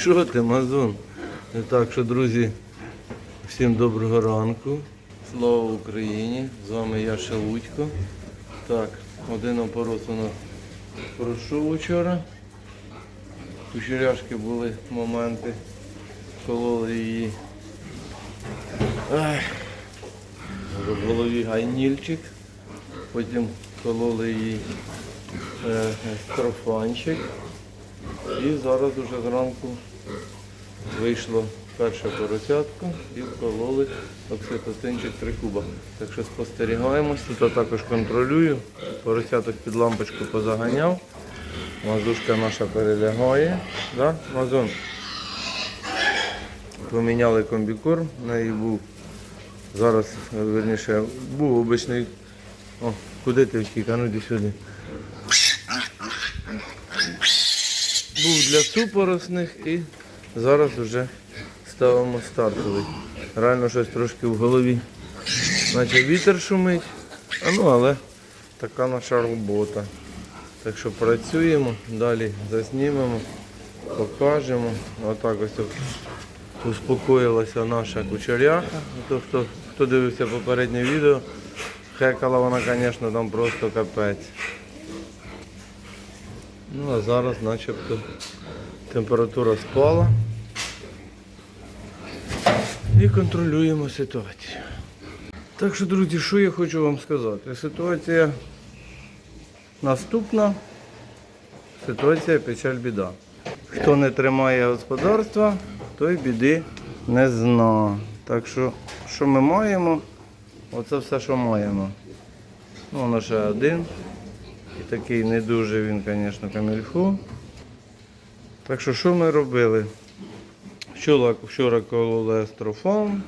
Що ти, Мазун? Так що, друзі, всім доброго ранку. Слава Україні! З вами я Шелудько. Так, один опорос у нас пройшов вчора. У черяшки були моменти, кололи її. Ах, в голові гайнільчик, потім кололи її е, строфанчик. І зараз уже зранку вийшло перше поросятко і вкололи окситоцинчик 3 куба. Так що спостерігаємося, тут також контролюю. Поросяток під лампочку позаганяв. Мазушка наша перелягає. Да? Мазун. Поміняли комбікорм, в неї був зараз, верніше, був обичний. О, куди ти втік? А ну йди сюди. був для супоросних і зараз вже ставимо стартовий. Реально щось трошки в голові. Наче вітер шумить, ну але така наша робота. Так що працюємо, далі заснімемо, покажемо. Отак ось успокоїлася наша кучеряха. То, хто, хто дивився попереднє відео, хекала вона, звісно, там просто капець. Ну а зараз начебто температура спала. І контролюємо ситуацію. Так що, друзі, що я хочу вам сказати? Ситуація наступна. Ситуація печаль біда. Хто не тримає господарства, той біди не зна. Так що, що ми маємо? Оце все, що маємо. Ну, воно ще один. І такий не дуже він, звісно, камільфу. Так що, що ми робили? Вчора, вчора кололи астрофон,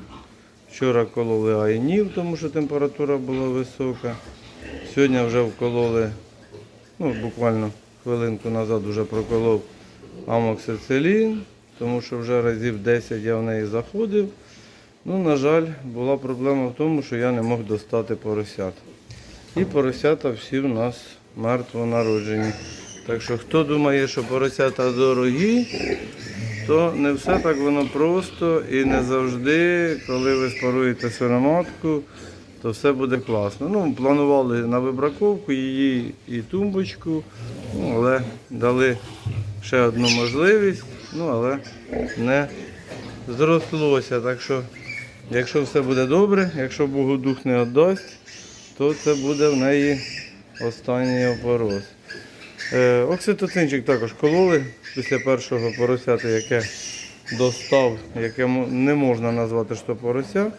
вчора кололи айнів, тому що температура була висока. Сьогодні вже вкололи, ну, буквально хвилинку назад вже проколов амоксицилін, тому що вже разів 10 я в неї заходив. Ну, на жаль, була проблема в тому, що я не мог достати поросят. І поросята всі в нас мертво народжені. Так що хто думає, що поросята дорогі, то не все так воно просто і не завжди, коли ви спаруєте свиноматку, то все буде класно. Ну, планували на вибраковку її і тумбочку, ну, але дали ще одну можливість, ну але не зрослося. Так що, якщо все буде добре, якщо Богу дух не віддасть, то це буде в неї останній опорос. Е, окситоцинчик також кололи після першого поросяти, яке достав, яке не можна назвати що порося.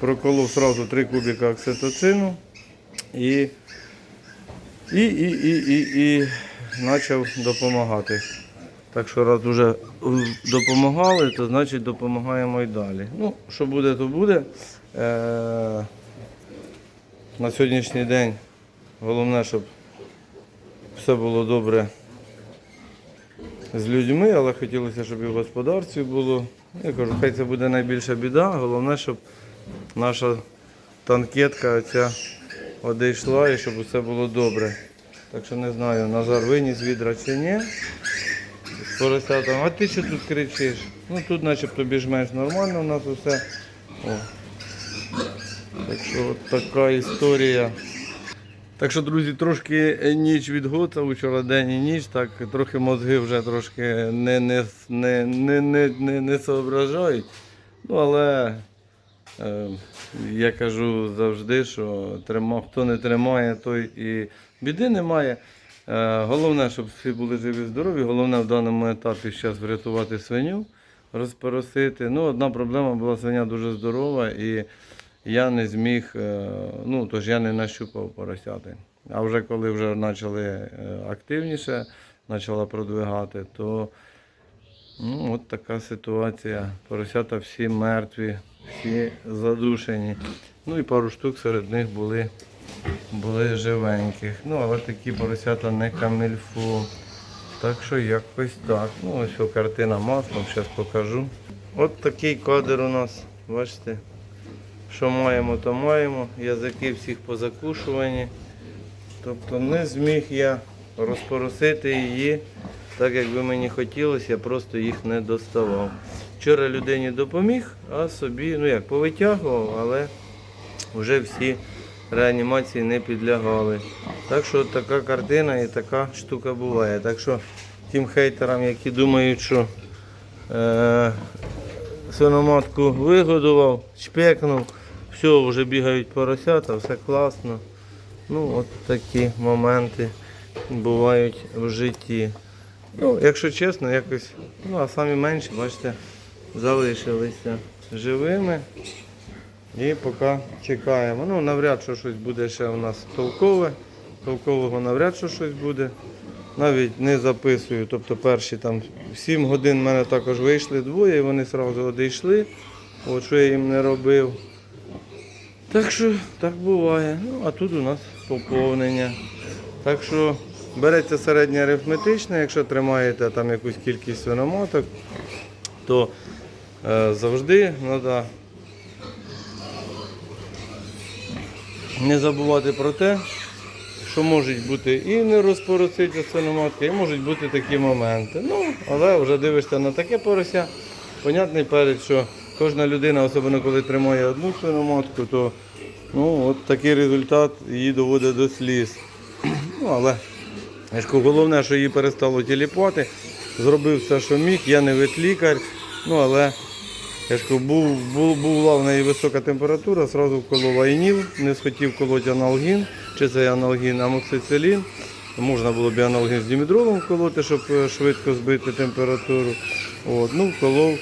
Проколов одразу 3 кубика окситоцину і, і, і, і, і, і почав допомагати. Так що раз вже допомагали, то значить допомагаємо і далі. Ну, що буде, то буде. Е, на сьогоднішній день головне, щоб все було добре з людьми, але хотілося, щоб і в господарстві було. Я кажу, хай це буде найбільша біда. Головне, щоб наша танкетка оця одійшла і щоб усе було добре. Так що не знаю, Назар виніс відра чи ні. Поросятами. А ти що тут кричиш? Ну тут начебто більш-менш нормально у нас усе. О. Так що от така історія. Так що, друзі, трошки ніч від гоца, вчора день і ніч, так трохи мозги вже трошки не, не, не, не, не, не, не соображають. Ну, але е, я кажу завжди, що трима, хто не тримає, той і біди немає. Е, головне, щоб всі були живі здорові. Головне в даному етапі зараз врятувати свиню, розпоросити. Ну, одна проблема була свиня дуже здорова і я не зміг, е, ну тож я не нащупав поросяти. А вже коли вже почали е, активніше, почала продвигати, то ну, от така ситуація. Поросята всі мертві, всі задушені. Ну і пару штук серед них були, були живеньких. Ну, але такі поросята не камільфу. Так що якось так. Ну, ось картина маслом, зараз покажу. От такий кадр у нас, бачите. Що маємо, то маємо. Язики всіх позакушувані. Тобто не зміг я розпоросити її так як би мені хотілося, я просто їх не доставав. Вчора людині допоміг, а собі, ну як, повитягував, але вже всі реанімації не підлягали. Так що така картина і така штука буває. Так що тим хейтерам, які думають, що е, свиноматку вигодував, чпекнув, все, вже бігають поросята, все класно. Ну, от такі моменти бувають в житті. Ну, якщо чесно, якось, ну, а самі менші, бачите, залишилися живими. І поки чекаємо. Ну, навряд що щось буде ще у нас толкове. Толкового навряд що щось буде. Навіть не записую. Тобто перші там 7 годин в мене також вийшли двоє, і вони одразу одійшли. От що я їм не робив. Так що так буває. Ну, а тут у нас поповнення. Так що береться середнє арифметичне, якщо тримаєте там якусь кількість свиноматок, то е, завжди треба не забувати про те, що можуть бути і не розпороситься свиноматка, і можуть бути такі моменти. Ну, але вже дивишся на таке порося. Понятний перед, що кожна людина, особливо коли тримає одну свиноматку, то ну, от такий результат її доводить до сліз. Ну, але головне, що її перестало тіліпати. Зробив все, що міг, я не ветлікар, ну але я ж був, був, була в неї висока температура, одразу вколов айніл, не схотів колоти аналгін, чи це аналгін амоксицилін. Можна було б аналгін з дімедролом вколоти, щоб е, швидко збити температуру. От, ну, вколов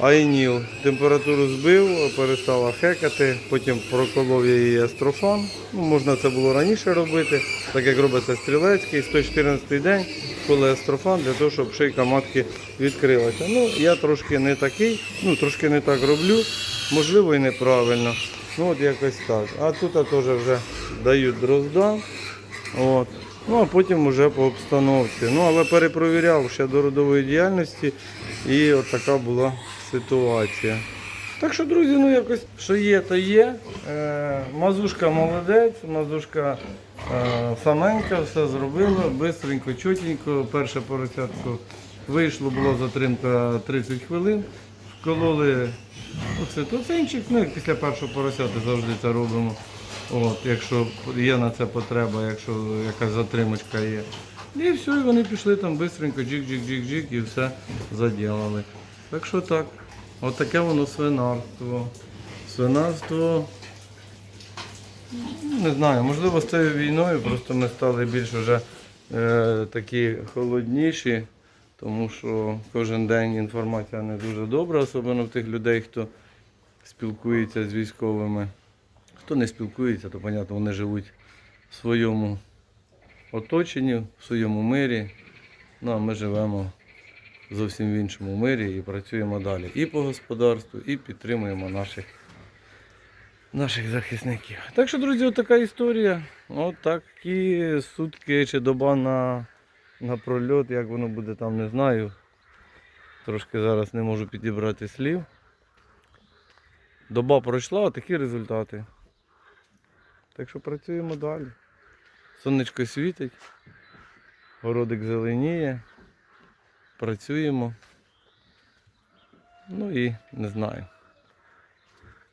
айніл. Температуру збив, перестала хекати, потім проколов її астрофан. Ну, можна це було раніше робити, так як робиться стрілецький, 114 день, коли астрофан для того, щоб шийка матки відкрилася. Ну, я трошки не такий, ну трошки не так роблю, можливо і неправильно. Ну от якось так. А тут теж вже дають дрозда. От. Ну, а потім вже по обстановці. Ну, але перепровіряв ще до родової діяльності і от така була ситуація. Так що, друзі, ну якось що є, то є. Е, мазушка молодець, мазушка е, саменька, все зробила, бистренько, чотенько. Перше поросятко вийшло, була затримка 30 хвилин. Вкололи оцитоцинчик, ну як після першого поросяти завжди це робимо. От, якщо є на це потреба, якщо якась затримочка є. І все, і вони пішли там бистренько, джик-джик-джик-джик і все заділили. Так що так. От таке воно свинарство. Свинарство. Не знаю, можливо, з цією війною просто ми стали більш вже е, такі холодніші, тому що кожен день інформація не дуже добра, особливо в тих людей, хто спілкується з військовими. Хто не спілкується, то, понятно, вони живуть в своєму оточенні, в своєму мирі. Ну, а ми живемо зовсім в іншому мирі і працюємо далі. І по господарству, і підтримуємо наших, наших захисників. Так що, друзі, така історія. От такі сутки чи доба на, на прольот, як воно буде там, не знаю. Трошки зараз не можу підібрати слів. Доба пройшла, а такі результати. Так що працюємо далі. Сонечко світить, городик зеленіє, працюємо. Ну і не знаю.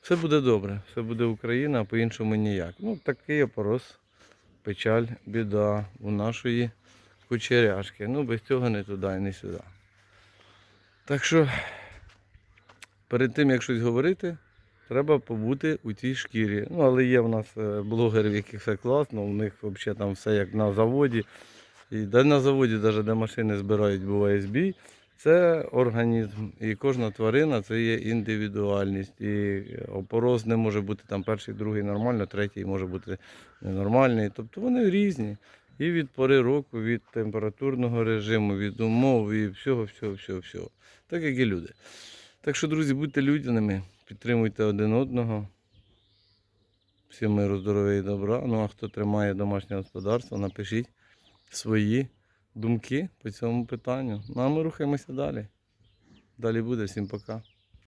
Все буде добре, все буде Україна, а по-іншому ніяк. Ну, такий опорос, печаль, біда у нашої кучеряшки. Ну, без цього не туди і не сюди. Так що перед тим, як щось говорити, треба побути у цій шкірі. Ну, але є в нас е, блогери, в яких все класно, у них взагалі там все як на заводі. І де на заводі, навіть де машини збирають, буває збій. Це організм, і кожна тварина це є індивідуальність. І опороз не може бути там перший, другий нормально, третій може бути ненормальний. Тобто вони різні. І від пори року, від температурного режиму, від умов, і всього, всього, всього, всього. Так як і люди. Так що, друзі, будьте людяними, підтримуйте один одного. Всім миру, здоров'я і добра. Ну а хто тримає домашнє господарство, напишіть свої думки по цьому питанню. Ну а ми рухаємося далі. Далі буде. Всім пока.